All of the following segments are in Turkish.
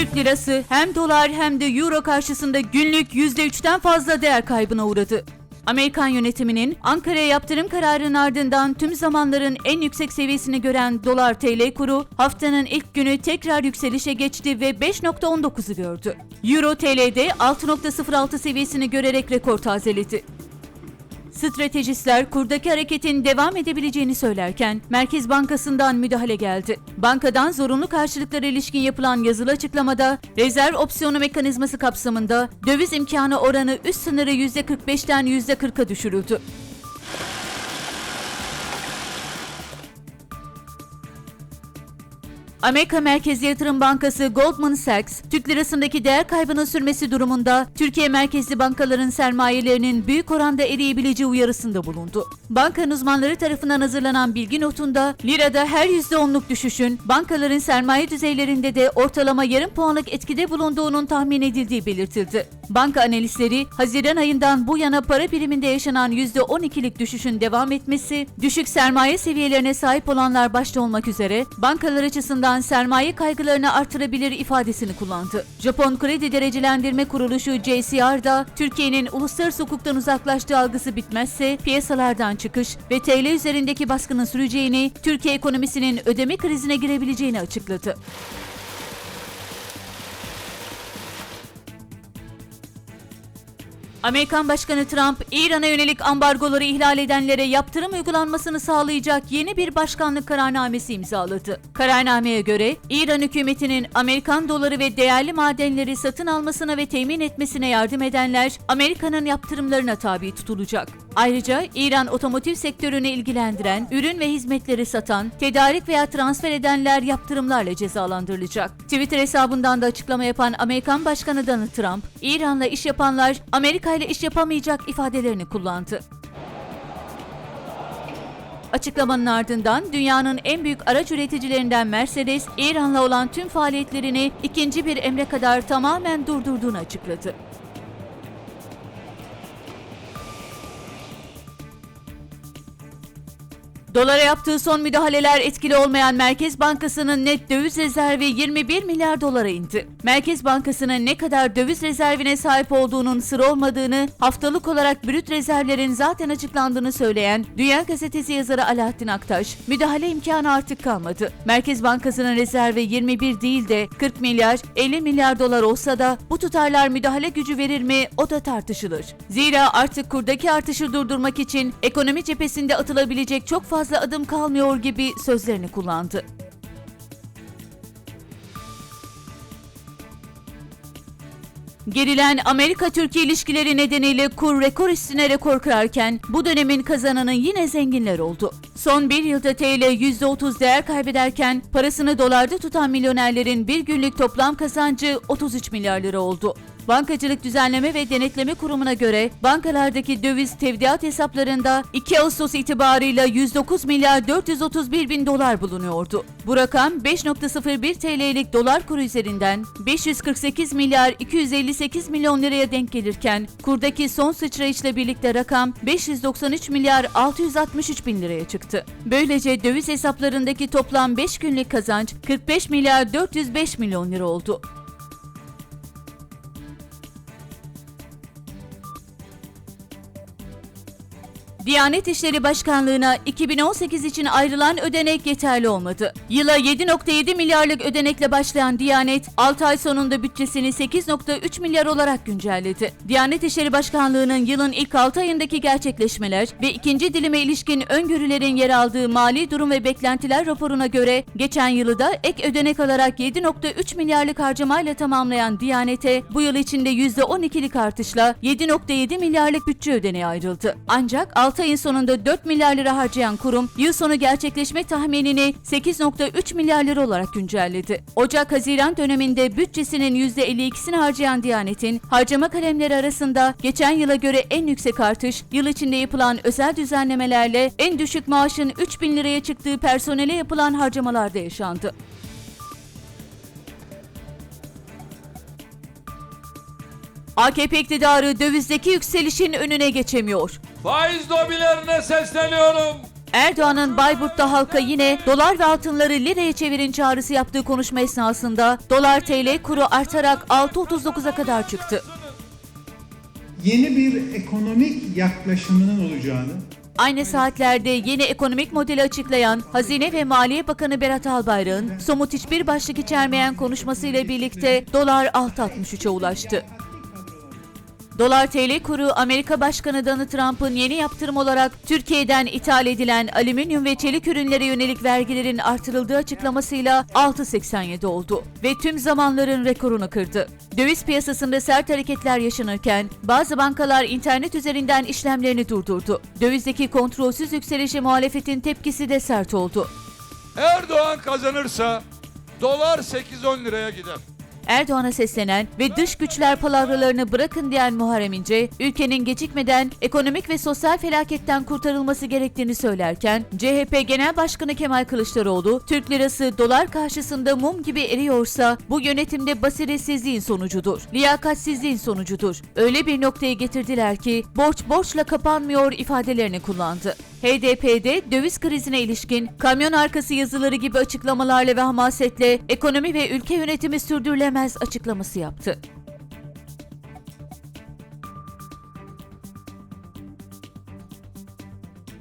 Türk lirası hem dolar hem de euro karşısında günlük %3'ten fazla değer kaybına uğradı. Amerikan yönetiminin Ankara'ya yaptırım kararının ardından tüm zamanların en yüksek seviyesini gören dolar TL kuru haftanın ilk günü tekrar yükselişe geçti ve 5.19'u gördü. Euro TL'de 6.06 seviyesini görerek rekor tazeledi. Stratejistler kurdaki hareketin devam edebileceğini söylerken Merkez Bankası'ndan müdahale geldi. Bankadan zorunlu karşılıklara ilişkin yapılan yazılı açıklamada rezerv opsiyonu mekanizması kapsamında döviz imkanı oranı üst sınırı %45'ten %40'a düşürüldü. Amerika Merkezi Yatırım Bankası Goldman Sachs, Türk lirasındaki değer kaybının sürmesi durumunda Türkiye merkezli bankaların sermayelerinin büyük oranda eriyebileceği uyarısında bulundu. Bankanın uzmanları tarafından hazırlanan bilgi notunda lirada her %10'luk düşüşün bankaların sermaye düzeylerinde de ortalama yarım puanlık etkide bulunduğunun tahmin edildiği belirtildi. Banka analistleri Haziran ayından bu yana para biriminde yaşanan %12'lik düşüşün devam etmesi, düşük sermaye seviyelerine sahip olanlar başta olmak üzere bankalar açısından sermaye kaygılarını artırabilir ifadesini kullandı. Japon Kredi Derecelendirme Kuruluşu JCR da Türkiye'nin uluslararası hukuktan uzaklaştığı algısı bitmezse piyasalardan çıkış ve TL üzerindeki baskının süreceğini, Türkiye ekonomisinin ödeme krizine girebileceğini açıkladı. Amerikan Başkanı Trump, İran'a yönelik ambargoları ihlal edenlere yaptırım uygulanmasını sağlayacak yeni bir başkanlık kararnamesi imzaladı. Kararnameye göre İran hükümetinin Amerikan doları ve değerli madenleri satın almasına ve temin etmesine yardım edenler Amerika'nın yaptırımlarına tabi tutulacak. Ayrıca İran otomotiv sektörünü ilgilendiren ürün ve hizmetleri satan, tedarik veya transfer edenler yaptırımlarla cezalandırılacak. Twitter hesabından da açıklama yapan Amerikan Başkanı Donald Trump, İran'la iş yapanlar Amerika ile iş yapamayacak ifadelerini kullandı. Açıklamanın ardından dünyanın en büyük araç üreticilerinden Mercedes, İran'la olan tüm faaliyetlerini ikinci bir emre kadar tamamen durdurduğunu açıkladı. Dolara yaptığı son müdahaleler etkili olmayan Merkez Bankası'nın net döviz rezervi 21 milyar dolara indi. Merkez Bankası'nın ne kadar döviz rezervine sahip olduğunun sır olmadığını, haftalık olarak brüt rezervlerin zaten açıklandığını söyleyen Dünya Gazetesi yazarı Alaaddin Aktaş, müdahale imkanı artık kalmadı. Merkez Bankası'nın rezervi 21 değil de 40 milyar, 50 milyar dolar olsa da bu tutarlar müdahale gücü verir mi o da tartışılır. Zira artık kurdaki artışı durdurmak için ekonomi cephesinde atılabilecek çok fazla adım kalmıyor gibi sözlerini kullandı. Gerilen Amerika-Türkiye ilişkileri nedeniyle kur rekor üstüne rekor kırarken bu dönemin kazananı yine zenginler oldu. Son bir yılda TL %30 değer kaybederken parasını dolarda tutan milyonerlerin bir günlük toplam kazancı 33 milyar lira oldu. Bankacılık Düzenleme ve Denetleme Kurumu'na göre bankalardaki döviz tevdiat hesaplarında 2 Ağustos itibarıyla 109 milyar 431 bin dolar bulunuyordu. Bu rakam 5.01 TL'lik dolar kuru üzerinden 548 milyar 258 milyon liraya denk gelirken kurdaki son sıçrayışla birlikte rakam 593 milyar 663 bin liraya çıktı. Böylece döviz hesaplarındaki toplam 5 günlük kazanç 45 milyar 405 milyon lira oldu. Diyanet İşleri Başkanlığı'na 2018 için ayrılan ödenek yeterli olmadı. Yıla 7.7 milyarlık ödenekle başlayan Diyanet, 6 ay sonunda bütçesini 8.3 milyar olarak güncelledi. Diyanet İşleri Başkanlığı'nın yılın ilk 6 ayındaki gerçekleşmeler ve ikinci dilime ilişkin öngörülerin yer aldığı mali durum ve beklentiler raporuna göre geçen yılı da ek ödenek alarak 7.3 milyarlık harcamayla tamamlayan Diyanet'e bu yıl içinde %12'lik artışla 7.7 milyarlık bütçe ödeneği ayrıldı. Ancak 6 ayın sonunda 4 milyar lira harcayan kurum yıl sonu gerçekleşme tahminini 8.3 milyar lira olarak güncelledi. Ocak-Haziran döneminde bütçesinin %52'sini harcayan Diyanet'in harcama kalemleri arasında geçen yıla göre en yüksek artış, yıl içinde yapılan özel düzenlemelerle en düşük maaşın 3 bin liraya çıktığı personele yapılan harcamalarda yaşandı. AKP iktidarı dövizdeki yükselişin önüne geçemiyor. Faiz lobilerine sesleniyorum. Erdoğan'ın Bayburt'ta halka yine dolar ve altınları liraya çevirin çağrısı yaptığı konuşma esnasında dolar TL kuru artarak 6.39'a kadar çıktı. yeni bir ekonomik yaklaşımının olacağını, Aynı saatlerde yeni ekonomik modeli açıklayan Hazine ve Maliye Bakanı Berat Albayrak'ın somut hiçbir başlık içermeyen konuşmasıyla birlikte dolar 6.63'e ulaştı. Dolar TL kuru Amerika Başkanı Donald Trump'ın yeni yaptırım olarak Türkiye'den ithal edilen alüminyum ve çelik ürünlere yönelik vergilerin artırıldığı açıklamasıyla 6.87 oldu ve tüm zamanların rekorunu kırdı. Döviz piyasasında sert hareketler yaşanırken bazı bankalar internet üzerinden işlemlerini durdurdu. Dövizdeki kontrolsüz yükselişe muhalefetin tepkisi de sert oldu. Erdoğan kazanırsa dolar 8-10 liraya gider. Erdoğan'a seslenen ve dış güçler palavralarını bırakın diyen Muharrem İnce, ülkenin gecikmeden ekonomik ve sosyal felaketten kurtarılması gerektiğini söylerken, CHP Genel Başkanı Kemal Kılıçdaroğlu, Türk lirası dolar karşısında mum gibi eriyorsa bu yönetimde basiretsizliğin sonucudur, liyakatsizliğin sonucudur. Öyle bir noktaya getirdiler ki borç borçla kapanmıyor ifadelerini kullandı. HDP'de döviz krizine ilişkin kamyon arkası yazıları gibi açıklamalarla ve hamasetle ekonomi ve ülke yönetimi sürdürülemez açıklaması yaptı.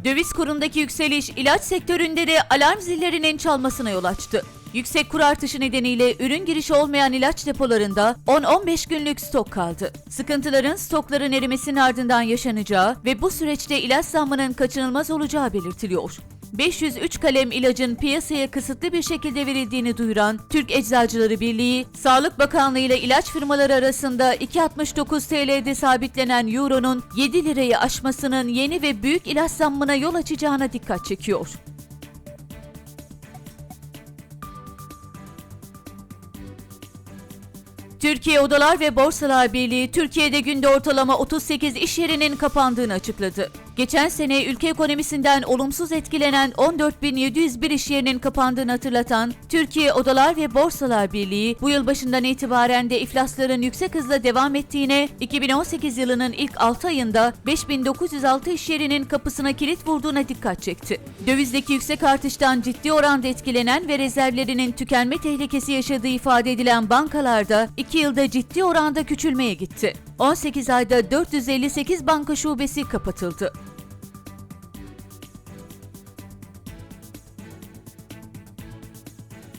Döviz kurundaki yükseliş ilaç sektöründe de alarm zillerinin çalmasına yol açtı. Yüksek kur artışı nedeniyle ürün girişi olmayan ilaç depolarında 10-15 günlük stok kaldı. Sıkıntıların stokların erimesinin ardından yaşanacağı ve bu süreçte ilaç zammının kaçınılmaz olacağı belirtiliyor. 503 kalem ilacın piyasaya kısıtlı bir şekilde verildiğini duyuran Türk Eczacıları Birliği, Sağlık Bakanlığı ile ilaç firmaları arasında 2.69 TL'de sabitlenen Euro'nun 7 lirayı aşmasının yeni ve büyük ilaç zammına yol açacağına dikkat çekiyor. Türkiye Odalar ve Borsalar Birliği, Türkiye'de günde ortalama 38 iş yerinin kapandığını açıkladı. Geçen sene ülke ekonomisinden olumsuz etkilenen 14.701 iş yerinin kapandığını hatırlatan Türkiye Odalar ve Borsalar Birliği, bu yıl başından itibaren de iflasların yüksek hızla devam ettiğine, 2018 yılının ilk 6 ayında 5906 iş yerinin kapısına kilit vurduğuna dikkat çekti. Dövizdeki yüksek artıştan ciddi oranda etkilenen ve rezervlerinin tükenme tehlikesi yaşadığı ifade edilen bankalarda 2 yılda ciddi oranda küçülmeye gitti. 18 ayda 458 banka şubesi kapatıldı.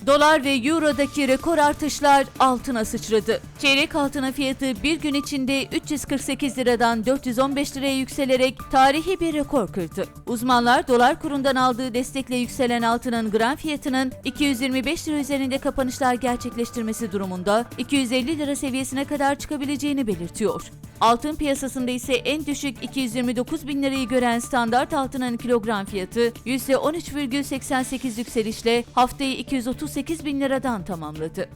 Dolar ve Euro'daki rekor artışlar altına sıçradı. Çeyrek altının fiyatı bir gün içinde 348 liradan 415 liraya yükselerek tarihi bir rekor kırdı. Uzmanlar dolar kurundan aldığı destekle yükselen altının gram fiyatının 225 lira üzerinde kapanışlar gerçekleştirmesi durumunda 250 lira seviyesine kadar çıkabileceğini belirtiyor. Altın piyasasında ise en düşük 229 bin lirayı gören standart altının kilogram fiyatı %13,88 yükselişle haftayı 238 bin liradan tamamladı.